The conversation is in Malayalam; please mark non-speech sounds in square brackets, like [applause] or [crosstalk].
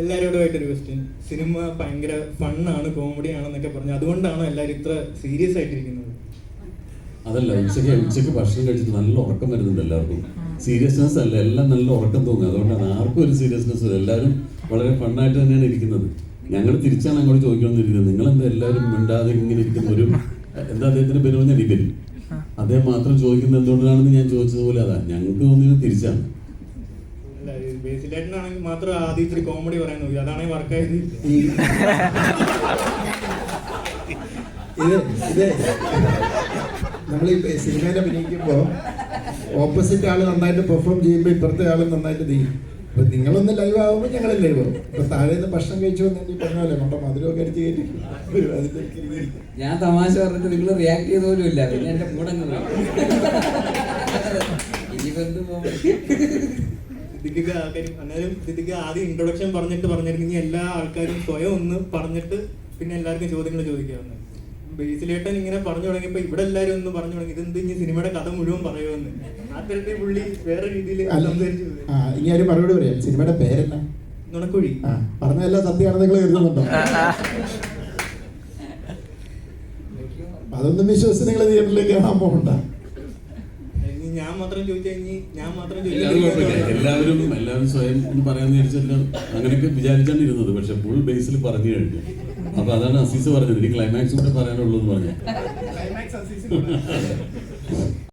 എല്ലാവരോടുമായിട്ടൊരു ക്വസ്റ്റ്യൻ സിനിമ ഭയങ്കര ഫണ്ണാണ് കോമഡി ആണെന്നൊക്കെ പറഞ്ഞു അതുകൊണ്ടാണോ എല്ലാവരും ഇത്ര സീരിയസ് ആയിട്ടിരിക്കുന്നത്. അതല്ല ഉച്ചയ്ക്ക് ഉച്ചയ്ക്ക് ഭക്ഷണം കഴിച്ചിട്ട് നല്ല ഉറക്കം വരുന്നുണ്ട് എല്ലാവർക്കും. സീരിയസ്നെസ് അല്ല എല്ലാം നല്ല ഉറക്കം തോന്നുന്നത് അതുകൊണ്ടാണ് ആർക്കും ഒരു സീരിയസ്നെസ് ഇല്ല. എല്ലാവരും വളരെ ഫണ്ണായിട്ട് തന്നെയാണ് ഇരിക്കുന്നത്. ഞങ്ങൾ തിരിച്ചാണ് അങ്ങോട്ട് ചോദിക്കണമെന്നിരിക്കുന്നത്. നിങ്ങളെന്താ എല്ലാവരും മിണ്ടാതെ ഇങ്ങനെ ഇരിക്കുന്ന ഒരു എന്താ അദ്ദേഹത്തിന്റെ പേര് പറഞ്ഞാൽ അദ്ദേഹം മാത്രം ചോദിക്കുന്നത് എന്തുകൊണ്ടാണെന്ന് ഞാൻ ചോദിച്ചതുപോലെ അതാ. ഞങ്ങൾക്ക് തോന്നിയത് തിരിച്ചാണ്. ബേസിലായിട്ടാണെങ്കിൽ മാത്രം ആദ്യം ഇത്തിരി കോമഡി പറയാൻ നോക്കി. അതാണെങ്കിൽ വർക്കായത് ഇത് ഇത് നമ്മൾ ഈ സിനിമയിൽ അഭിനയിക്കുമ്പോൾ ഓപ്പോസിറ്റ് ആൾ നന്നായിട്ട് പെർഫോം ചെയ്യുമ്പോൾ ഇപ്പുറത്തെ ആൾ നന്നായിട്ട് നീ അപ്പൊ നിങ്ങളൊന്ന് ലൈവ് ആകുമ്പോൾ ഞങ്ങൾ ലൈവ് ആവും. ഇപ്പൊ താഴെ നിന്ന് ഭക്ഷണം കഴിച്ചു വന്നിട്ട് ഈ പറഞ്ഞ പോലെ നമ്മുടെ മധുരമൊക്കെ അടിച്ച് കയറ്റി. ഞാൻ തമാശ പറഞ്ഞിട്ട് നിങ്ങൾ റിയാക്ട് ചെയ്ത പോലും ഇല്ല. പിന്നെ എന്റെ കൂടെ എന്ത് പോകും ദിദിക അന്നേരം ദിദിക ആദ്യം ഇൻട്രൊഡക്ഷൻ പറഞ്ഞിട്ട് പറഞ്ഞിരുന്നെങ്കിൽ എല്ലാ ആൾക്കാരും സ്വയം ഒന്ന് പറഞ്ഞിട്ട് പിന്നെ എല്ലാവർക്കും ചോദ്യങ്ങൾ ചോദിക്കാമെന്ന്. ബേസിലേട്ടൻ ഇങ്ങനെ പറഞ്ഞു തുടങ്ങിയപ്പോ ഇവിടെ എല്ലാരും ഒന്ന് പറഞ്ഞു തുടങ്ങി ഇതെന്ത് ഇനി സിനിമയുടെ കഥ മുഴുവൻ പറയുമെന്ന്. ആ തരത്തിൽ പുള്ളി വേറെ രീതിയിൽ സംസാരിച്ചു. ഇനി മറുപടി പറയാം സിനിമയുടെ പേരെന്നാ നുണക്കുഴി. പറഞ്ഞതെല്ലാം സത്യമാണെന്ന് നിങ്ങൾ കരുതുന്നുണ്ടോ? [laughs] അതൊന്നും വിശ്വസിച്ച് നിങ്ങൾ തിയേറ്ററിലേക്ക് കാണാൻ പോകണ്ട. ഞാൻ മാത്രം ചോദിച്ചാൽ ഞാൻ മാത്രം എല്ലാവരും എല്ലാവരും സ്വയം ഒന്ന് പറയാന്ന് വിചാരിച്ചെല്ലാം. അങ്ങനെയൊക്കെ വിചാരിച്ചാണ് ഇരുന്നത് പക്ഷെ ഫുൾ ബേസിൽ പറഞ്ഞു കഴിഞ്ഞു. അപ്പൊ അതാണ് അസീസ് പറഞ്ഞത്. ഇനി ക്ലൈമാക്സ് കൂടെ പറയാനുള്ളൂ എന്ന് പറഞ്ഞു.